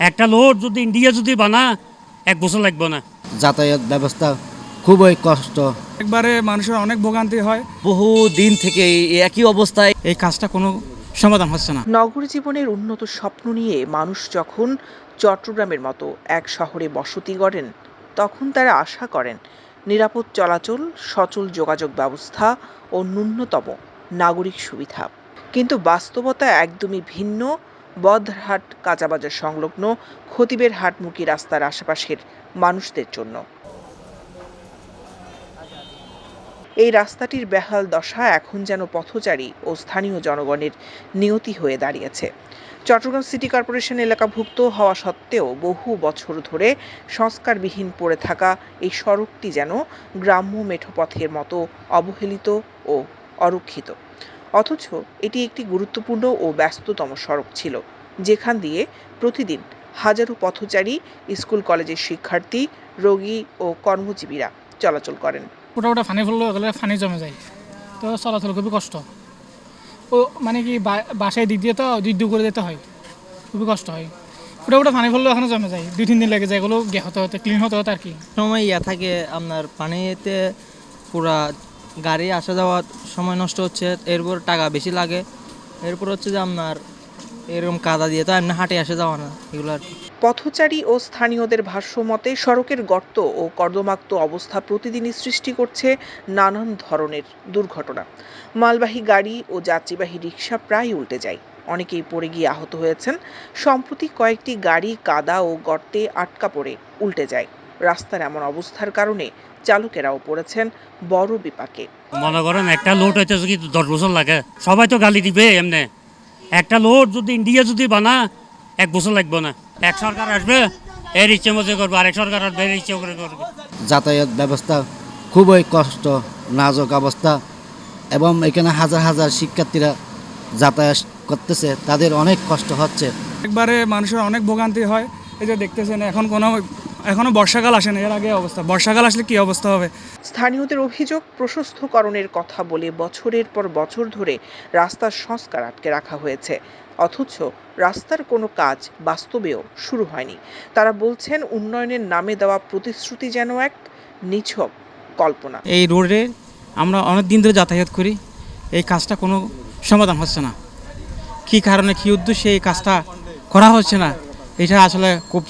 একটা লোড যদি ইন্ডিয়া যদি বানা এক বছর লাগবে না। যাতায়াত ব্যবস্থা খুবই কষ্ট। একবারে মানুষের অনেক ভোগান্তি হয়। বহু দিন থেকে এই একই অবস্থায় এই কাজটা কোনো সমাধান হচ্ছে না। নগর জীবনের উন্নত স্বপ্ন নিয়ে মানুষ যখন চট্টগ্রামের মতো এক শহরে বসতি গড়েন তখন তারা আশা করেন নিরাপদ চলাচল সচল যোগাযোগ ব্যবস্থা ও ন্যূনতম নাগরিক সুবিধা। কিন্তু বাস্তবতা একদমই ভিন্ন বদরহাট কাঁচাবাজার সংলগ্ন খতিবের হাটমুখী রাস্তার আশেপাশের মানুষদের জন্য। এই রাস্তাটির বেহাল দশা এখন যেন পথচারী ও স্থানীয় জনগণের নিয়তি হয়ে দাঁড়িয়েছে। চট্টগ্রাম সিটি কর্পোরেশন এলাকাভুক্ত হওয়া সত্ত্বেও বহু বছর ধরে সংস্কারবিহীন পড়ে থাকা এই সড়কটি যেন গ্রাম্য মেঠোপথের মতো অবহেলিত ও অরক্ষিত। অথচ এটি একটি গুরুত্বপূর্ণ ও ব্যস্ততম সড়ক ছিল যেখান দিয়ে প্রতিদিন হাজারো পথচারী স্কুল কলেজের শিক্ষার্থী রোগী ও কর্মজীবীরা চলাচল করেন। ওটা ওটা ফানি ফুললে ওগুলো ফানি জমে যায়। তো চলাচল খুবই কষ্ট। ও মানে কি বা- বাসায় দিক দিয়ে তো দিক দু করে যেতে হয়। খুবই কষ্ট হয়। ওটা ওটা ফানি ফুললে ওখানে জমে যায়। দুই তিন দিন লেগে যায়। এগুলো হতে হতে ক্লিন হতে হতে আর কি। সময় ইয়া থাকে আপনার পানিতে পুরা গাড়ি আসা যাওয়ার সময় নষ্ট হচ্ছে, এরপর টাকা বেশি লাগে। এরপর হচ্ছে যে আপনার এরকম কাদা দিয়ে তো এমনি হাঁটে আসা যাওয়া না, এগুলো আর পথচারী ও স্থানীয়দের ভাষ্যমতে সড়কের গর্ত ও কর্দমাক্ত অবস্থা প্রতিদিনই সৃষ্টি করছে নানান ধরনের দুর্ঘটনা। মালবাহী গাড়ি ও যাত্রীবাহী রিক্সা প্রায় উল্টে যায়। অনেকেই পড়ে গিয়ে আহত হয়েছেন। সম্প্রতি কয়েকটি গাড়ি কাদা ও গর্তে আটকা পড়ে, উল্টে যায়। রাস্তার এমন অবস্থার কারণে চালকেরাও পড়েছেন বড় বিপাকে। মনে করেন একটা লোড হইতে কি দশ বছর লাগে সবাই তো গালি দিবে এমনি। একটা লোড যদি ইন্ডিয়া যদি বানা এক বছর লাগবে না। এক সরকার আসবে এর ইচ্ছে মতো করবে আরেক সরকার আসবে এর ইচ্ছে করে করবে। যাতায়াত ব্যবস্থা খুবই কষ্ট নাজক অবস্থা এবং এখানে হাজার হাজার শিক্ষার্থীরা যাতায়াত করতেছে তাদের অনেক কষ্ট হচ্ছে। একবারে মানুষের অনেক ভোগান্তি হয়। এই যে দেখতেছেন এখন কোনো এখনও বর্ষাকাল আসে না এর আগে অবস্থা। বর্ষাকাল আসলে কি অবস্থা হবে? স্থানীয়দের অভিযোগ প্রশস্তকরণের কথা বলে বছরের পর বছর ধরে রাস্তার সংস্কার আটকে রাখা হয়েছে। অথচ রাস্তার কোনো কাজ বাস্তবেও শুরু হয়নি। তারা বলছেন উন্নয়নের নামে দেওয়া প্রতিশ্রুতি যেন এক নিছক কল্পনা। এই রোডে আমরা অনেক দিন ধরে যাতায়াত করি এই কাজটা কোনো সমাধান হচ্ছে না। কী কারণে কী উদ্দেশ্যে এই কাজটা করা হচ্ছে না এটা আসলে খুব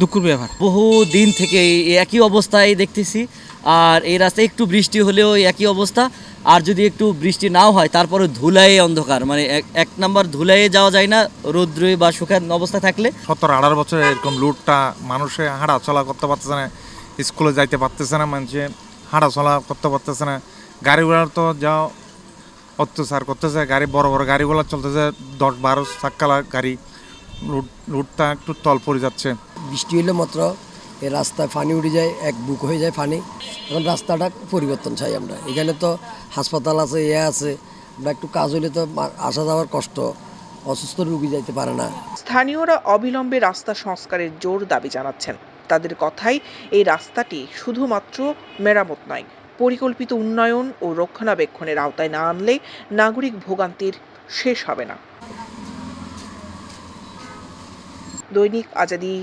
দুঃখের ব্যাপার বহু দিন থেকে এই একই অবস্থায় দেখতেছি। আর এই রাস্তায় একটু বৃষ্টি হলেও একই অবস্থা। আর যদি একটু বৃষ্টি নাও হয় তারপরে ধুলায় অন্ধকার। মানে এক- এক নাম্বার ধুলায়ে যাওয়া যায় না রৌদ্রে বা শুকান অবস্থা থাকলে। সত্তর আঠারো বছরে এরকম লুটটা মানুষে হাঁটা চলা করতে পারতেছে না স্কুলে যাইতে পারতেছে না মানুষে হাঁটা চলা করতে পারতেছে না। গাড়ি ঘোড়ার তো যা অত্যাচার করতেছে গাড়ি বড় বড় গাড়িগুলো চলতেছে দশ বারো চাক্কালা গাড়ি। লুট লুটটা একটু তল পড়ে যাচ্ছে। বৃষ্টি হলে মাত্র এই রাস্তায় পানি উঠে যায় এক বুক হয়ে যায় পানি। এখন রাস্তাটা পরিবর্তন চাই আমরা। এখানে তো হাসপাতাল আছে ইয়ে আছে। আমরা একটু কাজ হলে তো আসা যাওয়ার কষ্ট। অসুস্থ রুগী যাইতে পারে না। স্থানীয়রা অবিলম্বে রাস্তা সংস্কারের জোর দাবি জানাচ্ছেন। তাদের কথাই এই রাস্তাটি শুধুমাত্র মেরামত নয় পরিকল্পিত উন্নয়ন ও রক্ষণাবেক্ষণের আওতায় না আনলে নাগরিক ভোগান্তির শেষ হবে না। দৈনিক আজাদি